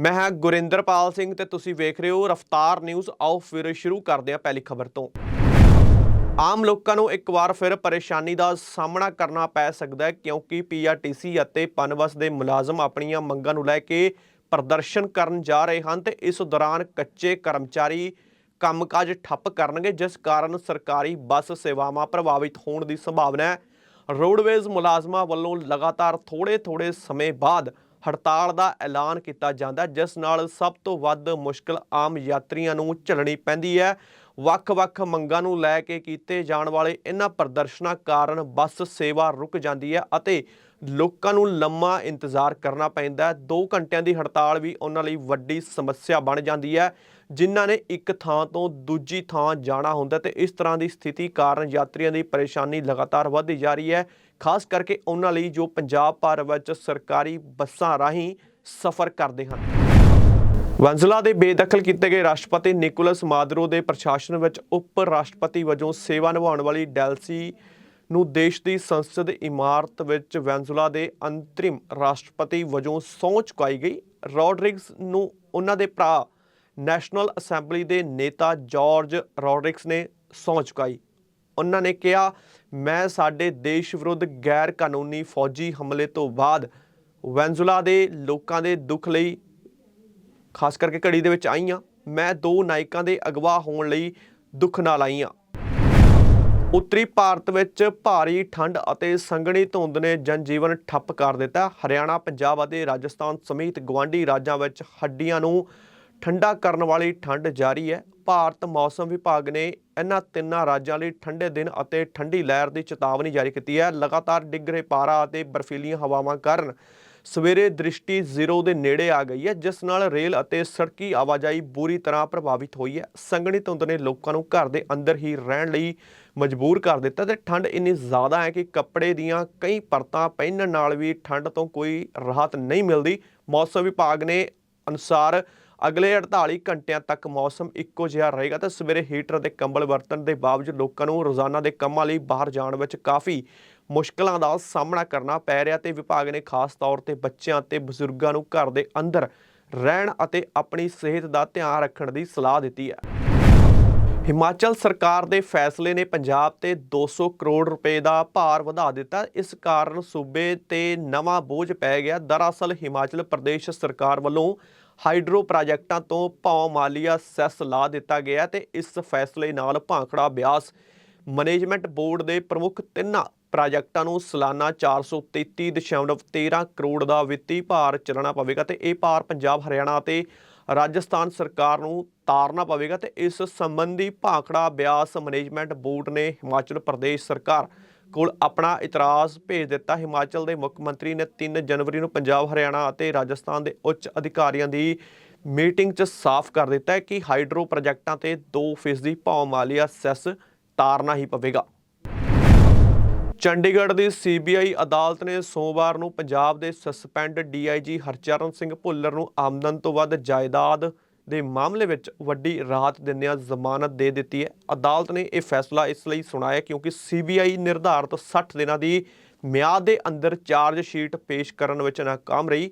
ਮੈਂ ਹਾਂ ਗੁਰਿੰਦਰਪਾਲ ਸਿੰਘ ਤੇ ਤੁਸੀਂ ਵੇਖ ਰਹੇ ਹੋ ਰਫਤਾਰ ਨਿਊਜ਼। ਆਓ ਫਿਰ ਸ਼ੁਰੂ ਕਰਦੇ ਹਾਂ ਪਹਿਲੀ ਖਬਰ ਤੋਂ। ਆਮ ਲੋਕਾਂ ਨੂੰ ਇੱਕ ਵਾਰ ਫਿਰ ਪਰੇਸ਼ਾਨੀ ਦਾ ਸਾਹਮਣਾ ਕਰਨਾ ਪੈ ਸਕਦਾ ਹੈ ਕਿਉਂਕਿ ਪੀਆਰਟੀਸੀ ਅਤੇ ਪਨਬਸ ਦੇ ਮੁਲਾਜ਼ਮ ਆਪਣੀਆਂ ਮੰਗਾਂ ਨੂੰ ਲੈ ਕੇ ਪ੍ਰਦਰਸ਼ਨ ਕਰਨ ਜਾ ਰਹੇ ਹਨ ਤੇ ਇਸ ਦੌਰਾਨ ਕੱਚੇ ਕਰਮਚਾਰੀ ਕੰਮਕਾਜ ਠੱਪ ਕਰਨਗੇ, ਜਿਸ ਕਾਰਨ ਸਰਕਾਰੀ ਬੱਸ ਸੇਵਾਵਾਂ ਪ੍ਰਭਾਵਿਤ ਹੋਣ ਦੀ ਸੰਭਾਵਨਾ ਹੈ। ਰੋਡਵੇਜ਼ ਮੁਲਾਜ਼ਮਾਂ ਵੱਲੋਂ ਲਗਾਤਾਰ ਥੋੜੇ-ਥੋੜੇ ਸਮੇਂ ਬਾਅਦ ਹੜਤਾਲ ਦਾ ਐਲਾਨ ਕੀਤਾ ਜਾਂਦਾ ਜਿਸ ਨਾਲ ਸਭ ਤੋਂ ਵੱਧ ਮੁਸ਼ਕਲ ਆਮ ਯਾਤਰੀਆਂ ਨੂੰ ਝੱਲਣੀ ਪੈਂਦੀ ਹੈ। ਵੱਖ-ਵੱਖ ਮੰਗਾਂ ਨੂੰ ਲੈ ਕੇ ਕੀਤੇ ਜਾਣ ਵਾਲੇ ਇਹਨਾਂ ਪ੍ਰਦਰਸ਼ਨਾਂ ਕਾਰਨ ਬੱਸ ਸੇਵਾ ਰੁਕ ਜਾਂਦੀ ਹੈ ਅਤੇ ਲੋਕਾਂ ਨੂੰ ਲੰਮਾ ਇੰਤਜ਼ਾਰ ਕਰਨਾ ਪੈਂਦਾ ਹੈ। 2 ਘੰਟਿਆਂ ਦੀ ਹੜਤਾਲ ਵੀ ਉਹਨਾਂ ਲਈ ਵੱਡੀ ਸਮੱਸਿਆ ਬਣ ਜਾਂਦੀ ਹੈ। ਜਿਨ੍ਹਾਂ ਨੇ ਇੱਕ ਥਾਂ ਤੋਂ ਦੂਜੀ ਥਾਂ ਜਾਣਾ ਹੁੰਦਾ ਤੇ ਇਸ ਤਰ੍ਹਾਂ ਦੀ ਸਥਿਤੀ ਕਾਰਨ ਯਾਤਰੀਆਂ ਦੀ ਪਰੇਸ਼ਾਨੀ ਲਗਾਤਾਰ ਵਧਦੀ ਜਾ ਰਹੀ ਹੈ, ਖਾਸ ਕਰਕੇ ਉਹਨਾਂ ਲਈ ਜੋ ਪੰਜਾਬ ਭਰ ਵਿੱਚ ਸਰਕਾਰੀ ਬੱਸਾਂ ਰਾਹੀਂ ਸਫ਼ਰ ਕਰਦੇ ਹਨ। ਵੰਜ਼ਲਾ ਦੇ ਬੇਦਖਲ ਕੀਤੇ ਗਏ ਰਾਸ਼ਟਰਪਤੀ ਨਿਕੋਲਸ ਮਾਦਰੋ ਦੇ ਪ੍ਰਸ਼ਾਸਨ ਵਿੱਚ ਉਪ ਰਾਸ਼ਟਰਪਤੀ ਵਜੋਂ ਸੇਵਾ ਨਿਭਾਉਣ ਵਾਲੀ ਡੈਲਸੀ ਨੂੰ ਦੇਸ਼ ਦੀ ਸੰਸਦ ਇਮਾਰਤ ਵਿੱਚ ਵੈਨਜ਼ੁਲਾ ਦੇ ਅੰਤਰਿਮ ਰਾਸ਼ਟਰਪਤੀ ਵਜੋਂ ਸਹੁੰ ਚੁਕਾਈ ਗਈ। ਰੋਡਰਿਗਸ ਨੂੰ ਉਹਨਾਂ ਦੇ ਭਰਾ ਨੈਸ਼ਨਲ ਅਸੈਂਬਲੀ ਦੇ ਨੇਤਾ ਜਾਰਜ ਰੋਡਰਿਗਸ ਨੇ ਸਹੁੰ ਚੁਕਾਈ। ਉਹਨਾਂ ਨੇ ਕਿਹਾ, ਮੈਂ ਸਾਡੇ ਦੇਸ਼ ਵਿਰੁੱਧ ਗੈਰ ਕਾਨੂੰਨੀ ਫੌਜੀ ਹਮਲੇ ਤੋਂ ਬਾਅਦ ਵੈਨਜ਼ੁਲਾ ਦੇ ਲੋਕਾਂ ਦੇ ਦੁੱਖ ਲਈ, ਖਾਸ ਕਰਕੇ ਘੜੀ ਦੇ ਵਿੱਚ ਆਈ ਹਾਂ, ਮੈਂ ਦੋ ਨਾਇਕਾਂ ਦੇ ਅਗਵਾ ਹੋਣ ਲਈ ਦੁੱਖ ਨਾਲ ਆਈ ਹਾਂ। ਉੱਤਰੀ ਭਾਰਤ ਵਿੱਚ ਭਾਰੀ ਠੰਡ ਅਤੇ ਸੰਘਣੀ ਧੁੰਦ ਨੇ ਜਨਜੀਵਨ ਠੱਪ ਕਰ ਦਿੱਤਾ। ਹਰਿਆਣਾ, ਪੰਜਾਬ ਅਤੇ ਰਾਜਸਥਾਨ ਸਮੇਤ ਗਵਾਂਢੀ ਰਾਜਾਂ ਵਿੱਚ ਹੱਡੀਆਂ ਨੂੰ ਠੰਡਾ ਕਰਨ ਵਾਲੀ ਠੰਡ ਜਾਰੀ ਹੈ। ਭਾਰਤ ਮੌਸਮ ਵਿਭਾਗ ਨੇ ਇਹਨਾਂ ਤਿੰਨਾਂ ਰਾਜਾਂ ਲਈ ਠੰਡੇ ਦਿਨ ਅਤੇ ਠੰਡੀ ਲਹਿਰ ਦੀ ਚੇਤਾਵਨੀ ਜਾਰੀ ਕੀਤੀ ਹੈ। ਲਗਾਤਾਰ ਡਿੱਗ ਰਹੇ ਪਾਰਾ ਅਤੇ ਬਰਫੀਲੀਆਂ ਹਵਾਵਾਂ ਕਾਰਨ ਸਵੇਰੇ ਦ੍ਰਿਸ਼ਟੀ ਜ਼ੀਰੋ ਦੇ ਨੇੜੇ ਆ ਗਈ ਹੈ, ਜਿਸ ਨਾਲ ਰੇਲ ਅਤੇ ਸੜਕੀ ਆਵਾਜਾਈ ਬੁਰੀ ਤਰ੍ਹਾਂ ਪ੍ਰਭਾਵਿਤ ਹੋਈ ਹੈ। ਸੰਘਣੀ ਧੁੰਦ ਨੇ ਲੋਕਾਂ ਨੂੰ ਘਰ ਦੇ ਅੰਦਰ ਹੀ ਰਹਿਣ ਲਈ ਮਜਬੂਰ ਕਰ ਦਿੱਤਾ ਤੇ ਠੰਡ ਇੰਨੀ ਜ਼ਿਆਦਾ ਹੈ ਕਿ ਕੱਪੜੇ ਦੀਆਂ ਕਈ ਪਰਤਾਂ ਪਹਿਨਣ ਨਾਲ ਵੀ ਠੰਡ ਤੋਂ ਕੋਈ ਰਾਹਤ ਨਹੀਂ ਮਿਲਦੀ। ਮੌਸਮ ਵਿਭਾਗ ਨੇ ਅਨੁਸਾਰ ਅਗਲੇ 48 ਘੰਟਿਆਂ ਤੱਕ ਮੌਸਮ ਇੱਕੋ ਜਿਹਾ ਰਹੇਗਾ ਤੇ ਸਵੇਰੇ ਹੀਟਰ ਅਤੇ ਕੰਬਲ ਵਰਤਣ ਦੇ ਬਾਵਜੂਦ ਲੋਕਾਂ ਨੂੰ ਰੋਜ਼ਾਨਾ ਦੇ ਕੰਮਾਂ ਲਈ ਬਾਹਰ ਜਾਣ ਵਿੱਚ ਕਾਫੀ ਮੁਸ਼ਕਲਾਂ ਦਾ ਸਾਹਮਣਾ ਕਰਨਾ ਪੈ ਰਿਹਾ ਤੇ ਵਿਭਾਗ ਨੇ ਖਾਸ ਤੌਰ ਤੇ ਬੱਚਿਆਂ ਤੇ ਬਜ਼ੁਰਗਾਂ ਨੂੰ ਘਰ ਦੇ ਅੰਦਰ ਰਹਿਣ ਅਤੇ ਆਪਣੀ ਸਿਹਤ ਦਾ ਧਿਆਨ ਰੱਖਣ ਦੀ ਸਲਾਹ ਦਿੱਤੀ ਹੈ। ਹਿਮਾਚਲ ਸਰਕਾਰ ਦੇ ਫੈਸਲੇ ਨੇ ਪੰਜਾਬ ਤੇ 200 ਕਰੋੜ ਰੁਪਏ ਦਾ ਭਾਰ ਵਧਾ ਦਿੱਤਾ। ਇਸ ਕਾਰਨ ਸੂਬੇ ਤੇ ਨਵਾਂ ਬੋਝ ਪੈ ਗਿਆ। ਦਰਅਸਲ ਹਿਮਾਚਲ ਪ੍ਰਦੇਸ਼ ਸਰਕਾਰ ਵੱਲੋਂ ਹਾਈਡਰੋ ਪ੍ਰੋਜੈਕਟਾਂ ਤੋਂ ਭੌ ਮਾਲੀਆ ਸੈਸ ਲਾ ਦਿੱਤਾ ਗਿਆ ਤੇ ਇਸ ਫੈਸਲੇ ਨਾਲ ਭਾਂਖੜਾ ਬਿਆਸ ਮੈਨੇਜਮੈਂਟ ਬੋਰਡ ਦੇ ਪ੍ਰਮੁੱਖ ਤਿੰਨਾਂ ਪ੍ਰੋਜੈਕਟਾਂ ਨੂੰ ਸਾਲਾਨਾ 433.13 ਕਰੋੜ ਦਾ ਵਿੱਤੀ ਭਾਰ ਚੱਲਣਾ ਪਵੇਗਾ ਤੇ ਇਹ ਭਾਰ ਪੰਜਾਬ, ਹਰਿਆਣਾ ਅਤੇ ਰਾਜਸਥਾਨ ਸਰਕਾਰ ਨੂੰ ਤਾਰਨਾ ਪਵੇਗਾ ਤੇ ਇਸ ਸੰਬੰਧੀ ਭਾਖੜਾ ਬਿਆਸ ਮੈਨੇਜਮੈਂਟ ਬੋਰਡ ਨੇ ਹਿਮਾਚਲ ਪ੍ਰਦੇਸ਼ ਸਰਕਾਰ ਕੋਲ ਆਪਣਾ ਇਤਰਾਜ਼ ਭੇਜ ਦਿੱਤਾ। ਹਿਮਾਚਲ ਦੇ ਮੁੱਖ ਮੰਤਰੀ ਨੇ 3 ਜਨਵਰੀ ਨੂੰ ਪੰਜਾਬ, ਹਰਿਆਣਾ ਅਤੇ ਰਾਜਸਥਾਨ ਦੇ ਉੱਚ ਅਧਿਕਾਰੀਆਂ ਦੀ ਮੀਟਿੰਗ 'ਚ ਸਾਫ਼ ਕਰ ਦਿੱਤਾ ਕਿ ਹਾਈਡਰੋ ਪ੍ਰੋਜੈਕਟਾਂ ਤੇ 2% ਦੀ ਭੌ ਮਾਲੀਆ ਸੈਸ ਤਾਰਨਾ ਹੀ ਪਵੇਗਾ। ਚੰਡੀਗੜ੍ਹ ਦੀ ਸੀਬੀਆਈ ਅਦਾਲਤ ਨੇ ਸੋਮਵਾਰ ਨੂੰ ਪੰਜਾਬ ਦੇ ਸਸਪੈਂਡ ਡੀਆਈਜੀ ਹਰਚਰਨ ਸਿੰਘ ਭੁੱਲਰ ਨੂੰ ਆਮਦਨ ਤੋਂ ਵੱਧ ਜਾਇਦਾਦ ਦੇ ਮਾਮਲੇ ਵਿੱਚ ਵੱਡੀ ਰਾਹਤ ਦਿੰਦਿਆਂ ਜ਼ਮਾਨਤ ਦੇ ਦਿੱਤੀ ਹੈ। ਅਦਾਲਤ ਨੇ ਇਹ ਫੈਸਲਾ ਇਸ ਲਈ ਸੁਣਾਇਆ ਕਿਉਂਕਿ ਸੀਬੀਆਈ ਨਿਰਧਾਰਤ 60 ਦਿਨਾਂ ਦੀ ਮਿਆਦ ਦੇ ਅੰਦਰ ਚਾਰਜ ਸ਼ੀਟ ਪੇਸ਼ ਕਰਨ ਵਿੱਚ ਨਾਕਾਮ ਰਹੀ।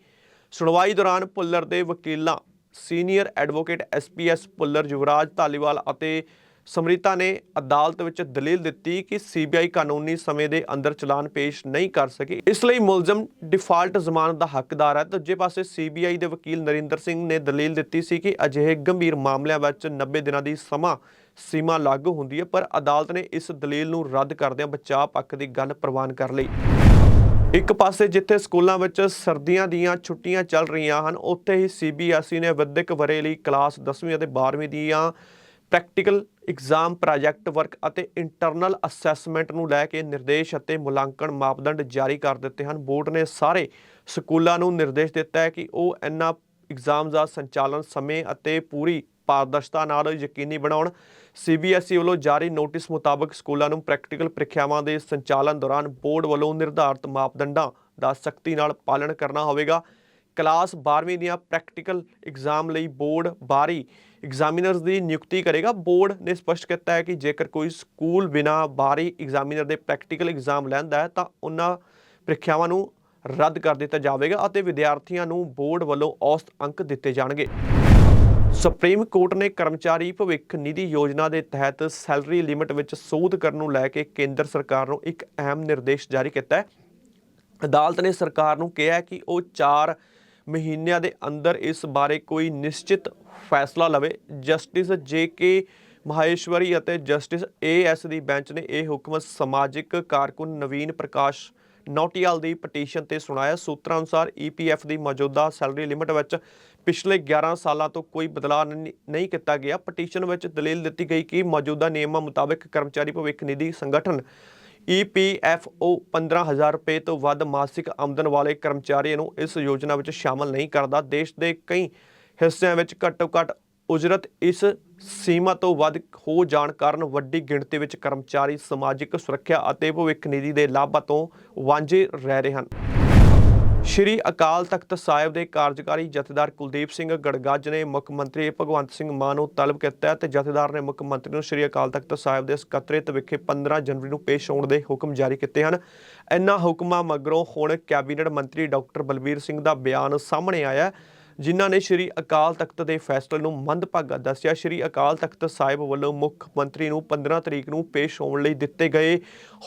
ਸੁਣਵਾਈ ਦੌਰਾਨ ਭੁੱਲਰ ਦੇ ਵਕੀਲਾਂ, senior advocate SPS Bhullar Yuvraj Dhaliwal ਅਤੇ ਸਮ੍ਰਿਤਾ ਨੇ ਅਦਾਲਤ ਵਿੱਚ ਦਲੀਲ ਦਿੱਤੀ ਕਿ ਸੀਬੀਆਈ ਕਾਨੂੰਨੀ ਸਮੇਂ ਦੇ ਅੰਦਰ ਚਲਾਨ ਪੇਸ਼ ਨਹੀਂ ਕਰ ਸਕੀ। ਇਸ ਲਈ ਮੁਲਜ਼ਮ ਡਿਫਾਲਟ ਜ਼ਮਾਨਤ ਦਾ ਹੱਕਦਾਰ ਹੈ। ਦੂਜੇ ਪਾਸੇ ਸੀਬੀਆਈ ਦੇ ਵਕੀਲ ਨਰਿੰਦਰ ਸਿੰਘ ਨੇ ਦਲੀਲ ਦਿੱਤੀ ਸੀ ਕਿ ਅਜਿਹੇ ਗੰਭੀਰ ਮਾਮਲਿਆਂ ਵਿੱਚ 90 ਦਿਨਾਂ ਦੀ ਸਮਾਂ ਸੀਮਾ ਲਾਗੂ ਹੁੰਦੀ ਹੈ, ਪਰ ਅਦਾਲਤ ਨੇ ਇਸ ਦਲੀਲ ਨੂੰ ਰੱਦ ਕਰਦਿਆਂ ਬਚਾਅ ਪੱਖ ਦੀ ਗੱਲ ਪ੍ਰਵਾਨ ਕਰ ਲਈ। ਇੱਕ ਪਾਸੇ ਜਿੱਥੇ ਸਕੂਲਾਂ ਵਿੱਚ ਸਰਦੀਆਂ ਦੀਆਂ ਛੁੱਟੀਆਂ ਚੱਲ ਰਹੀਆਂ ਹਨ, ਉੱਥੇ ਹੀ ਸੀਬੀਐਸਈ ਨੇ ਵਿੱਦਿਅਕ ਵਰੇ ਲਈ ਕਲਾਸ 10ਵੀਂ ਅਤੇ 12ਵੀਂ ਦੀਆਂ ਪ੍ਰੈਕਟੀਕਲ ਐਗਜ਼ਾਮ ਪ੍ਰੋਜੈਕਟ ਵਰਕ ਅਤੇ ਇੰਟਰਨਲ ਅਸੈਸਮੈਂਟ ਨੂੰ ਲੈ ਕੇ ਨਿਰਦੇਸ਼ ਅਤੇ ਮੁਲਾਂਕਣ ਮਾਪਦੰਡ ਜਾਰੀ ਕਰ ਦਿੱਤੇ ਹਨ। ਬੋਰਡ ਨੇ ਸਾਰੇ ਸਕੂਲਾਂ ਨੂੰ ਨਿਰਦੇਸ਼ ਦਿੱਤਾ ਹੈ ਕਿ ਉਹ ਇਹਨਾਂ ਐਗਜ਼ਾਮ ਦਾ ਸੰਚਾਲਨ ਸਮੇਂ ਅਤੇ ਪੂਰੀ ਪਾਰਦਰਸ਼ਤਾ ਨਾਲ ਯਕੀਨੀ ਬਣਾਉਣ। ਸੀਬੀਐਸਈ ਵੱਲੋਂ ਜਾਰੀ ਨੋਟਿਸ ਮੁਤਾਬਕ ਸਕੂਲਾਂ ਨੂੰ ਪ੍ਰੈਕਟੀਕਲ ਪ੍ਰੀਖਿਆਵਾਂ ਦੇ ਸੰਚਾਲਨ ਦੌਰਾਨ ਬੋਰਡ ਵੱਲੋਂ ਨਿਰਧਾਰਤ ਮਾਪਦੰਡਾਂ ਦਾ ਸਖਤੀ ਨਾਲ ਪਾਲਣ ਕਰਨਾ ਹੋਵੇਗਾ। ਕਲਾਸ 12ਵੀਂ ਦੀਆਂ ਪ੍ਰੈਕਟੀਕਲ ਐਗਜ਼ਾਮ ਲਈ ਬੋਰਡ ਬਾਹਰੀ ਐਗਜ਼ਾਮੀਨਰਸ ਦੀ ਨਿਯੁਕਤੀ ਕਰੇਗਾ। ਬੋਰਡ ਨੇ ਸਪਸ਼ਟ ਕੀਤਾ ਹੈ ਕਿ ਜੇਕਰ ਕੋਈ ਸਕੂਲ ਬਿਨਾ ਬਾਹਰੀ ਐਗਜ਼ਾਮੀਨਰ ਦੇ ਪ੍ਰੈਕਟੀਕਲ ਐਗਜ਼ਾਮ ਲੈਂਦਾ ਹੈ, ਤਾਂ ਉਹਨਾਂ ਪ੍ਰੀਖਿਆਵਾਂ ਨੂੰ ਰੱਦ ਕਰ ਦਿੱਤਾ ਜਾਵੇਗਾ ਅਤੇ ਵਿਦਿਆਰਥੀਆਂ ਨੂੰ ਬੋਰਡ ਵੱਲੋਂ ਔਸਤ ਅੰਕ ਦਿੱਤੇ ਜਾਣਗੇ। ਸੁਪਰੀਮ ਕੋਰਟ ਨੇ ਕਰਮਚਾਰੀ ਭਵਿੱਖ ਨਿਧੀ ਯੋਜਨਾ ਦੇ ਤਹਿਤ ਸੈਲਰੀ ਲਿਮਿਟ ਵਿੱਚ ਸੋਧ ਕਰਨ ਨੂੰ ਲੈ ਕੇ ਕੇਂਦਰ ਸਰਕਾਰ ਨੂੰ ਇੱਕ ਅਹਿਮ ਨਿਰਦੇਸ਼ ਜਾਰੀ ਕੀਤਾ ਹੈ। ਅਦਾਲਤ ਨੇ ਸਰਕਾਰ ਨੂੰ ਕਿਹਾ ਕਿ ਉਹ 4 ਮਹੀਨਿਆਂ ਦੇ ਅੰਦਰ ਇਸ ਬਾਰੇ ਕੋਈ ਨਿਸ਼ਚਿਤ ਫੈਸਲਾ ਲਵੇ। ਜਸਟਿਸ ਜੇ ਕੇ ਮਹੇਸ਼ਵਰੀ ਅਤੇ ਜਸਟਿਸ ਏ ਐਸ ਦੀ ਬੈਂਚ ਨੇ ਇਹ ਹੁਕਮ ਸਮਾਜਿਕ ਕਾਰਕੁਨ ਨਵੀਨ ਪ੍ਰਕਾਸ਼ ਨੌਟੀਆਲ ਦੀ ਪਟੀਸ਼ਨ ਤੇ ਸੁਣਾਇਆ। ਸੂਤਰਾਂ ਅਨੁਸਾਰ ਈਪੀਐਫ ਦੀ ਮੌਜੂਦਾ ਸੈਲਰੀ ਲਿਮਿਟ ਵਿੱਚ ਪਿਛਲੇ 11 ਸਾਲਾਂ ਤੋਂ ਕੋਈ ਬਦਲਾਅ ਨਹੀਂ ਨਹੀਂ ਕੀਤਾ ਗਿਆ। ਪਟੀਸ਼ਨ ਵਿੱਚ ਦਲੀਲ ਦਿੱਤੀ ਗਈ ਕਿ ਮੌਜੂਦਾ ਨਿਯਮਾਂ ਮੁਤਾਬਕ ਕਰਮਚਾਰੀ ਭਵਿੱਖ ਨਿਧੀ ਸੰਗਠਨ E EPFO 15000 ਰੁਪਏ ਤੋਂ ਵੱਧ ਮਾਸਿਕ ਆਮਦਨ ਵਾਲੇ ਕਰਮਚਾਰੀਆਂ ਨੂੰ ਇਸ ਯੋਜਨਾ ਵਿੱਚ ਸ਼ਾਮਲ ਨਹੀਂ ਕਰਦਾ। ਦੇਸ਼ ਦੇ ਕਈ ਹਿੱਸਿਆਂ ਵਿੱਚ ਘੱਟੋ ਘੱਟ ਉਜਰਤ ਇਸ ਸੀਮਾ ਤੋਂ ਵੱਧ ਹੋ ਜਾਣ ਕਾਰਨ ਵੱਡੀ ਗਿਣਤੀ ਵਿੱਚ ਕਰਮਚਾਰੀ ਸਮਾਜਿਕ ਸੁਰੱਖਿਆ ਅਤੇ ਭਵਿੱਖ ਨਿਧੀ ਦੇ ਲਾਭਾਂ ਤੋਂ ਵਾਂਝੇ ਰਹਿ ਰਹੇ ਹਨ। ਸ਼੍ਰੀ ਅਕਾਲ ਤਖਤ ਸਾਹਿਬ ਦੇ ਕਾਰਜਕਾਰੀ ਜਥੇਦਾਰ ਕੁਲਦੀਪ ਸਿੰਘ ਗੜਗੱਜ ਨੇ ਮੁੱਖ ਮੰਤਰੀ ਭਗਵੰਤ ਸਿੰਘ ਮਾਨ ਨੂੰ ਤਲਬ ਕੀਤਾ ਹੈ ਤੇ ਜਥੇਦਾਰ ਨੇ ਮੁੱਖ ਮੰਤਰੀ ਨੂੰ ਸ਼੍ਰੀ ਅਕਾਲ ਤਖਤ ਸਾਹਿਬ ਦੇ ਸਕੱਤਰੇਤ ਵਿਖੇ 15 ਜਨਵਰੀ ਨੂੰ ਪੇਸ਼ ਹੋਣ ਦੇ ਹੁਕਮ ਜਾਰੀ ਕੀਤੇ ਹਨ। ਇਨ੍ਹਾਂ ਹੁਕਮਾਂ ਮਗਰੋਂ ਹੁਣ ਕੈਬਨਿਟ ਮੰਤਰੀ ਡਾਕਟਰ ਬਲਬੀਰ ਸਿੰਘ ਦਾ ਬਿਆਨ ਸਾਹਮਣੇ ਆਇਆ ਹੈ। ਜਿਨ੍ਹਾਂ ਨੇ ਸ਼੍ਰੀ ਅਕਾਲ ਤਖਤ ਦੇ ਫੈਸਲੇ ਨੂੰ ਮੰਦਭਾਗਾ ਦੱਸਿਆ। ਸ਼੍ਰੀ ਅਕਾਲ ਤਖਤ ਸਾਹਿਬ ਵੱਲੋਂ ਮੁੱਖ ਮੰਤਰੀ ਨੂੰ 15 ਤਰੀਕ ਨੂੰ ਪੇਸ਼ ਹੋਣ ਲਈ ਦਿੱਤੇ ਗਏ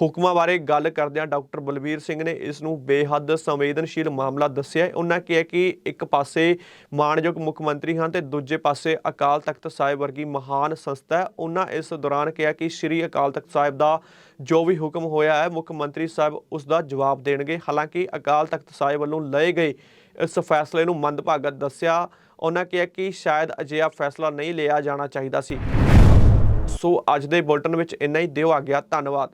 ਹੁਕਮਾਂ ਬਾਰੇ ਗੱਲ ਕਰਦਿਆਂ ਡਾਕਟਰ ਬਲਬੀਰ ਸਿੰਘ ਨੇ ਇਸ ਨੂੰ ਬੇਹੱਦ ਸੰਵੇਦਨਸ਼ੀਲ ਮਾਮਲਾ ਦੱਸਿਆ। ਉਹਨਾਂ ਕਿਹਾ ਕਿ ਇੱਕ ਪਾਸੇ ਮਾਣਯੋਗ ਮੁੱਖ ਮੰਤਰੀ ਹਨ ਤੇ ਦੂਜੇ ਪਾਸੇ ਅਕਾਲ ਤਖਤ ਸਾਹਿਬ ਵਰਗੀ ਮਹਾਨ ਸੰਸਥਾ ਹੈ। ਉਹਨਾਂ ਇਸ ਦੌਰਾਨ ਕਿਹਾ ਕਿ ਸ਼੍ਰੀ ਅਕਾਲ ਤਖਤ ਸਾਹਿਬ ਦਾ ਜੋ ਵੀ ਹੁਕਮ ਹੋਇਆ ਹੈ, ਮੁੱਖ ਮੰਤਰੀ ਸਾਹਿਬ ਉਸ ਦਾ ਜਵਾਬ ਦੇਣਗੇ। ਹਾਲਾਂਕਿ ਅਕਾਲ ਤਖਤ ਸਾਹਿਬ ਵੱਲੋਂ ਲਏ ਗਏ ਇਸ ਫੈਸਲੇ ਨੂੰ ਮੰਦਭਾਗਾ ਦੱਸਿਆ। ਉਹਨਾਂ ਕਿਹਾ ਕਿ ਸ਼ਾਇਦ ਅਜਿਹਾ ਫੈਸਲਾ ਨਹੀਂ ਲਿਆ ਜਾਣਾ ਚਾਹੀਦਾ ਸੀ। ਸੋ ਅੱਜ ਦੇ ਬੁਲਟਨ ਵਿੱਚ ਇੰਨਾ ਹੀ। ਦਿਓ ਆ ਗਿਆ ਧੰਨਵਾਦ।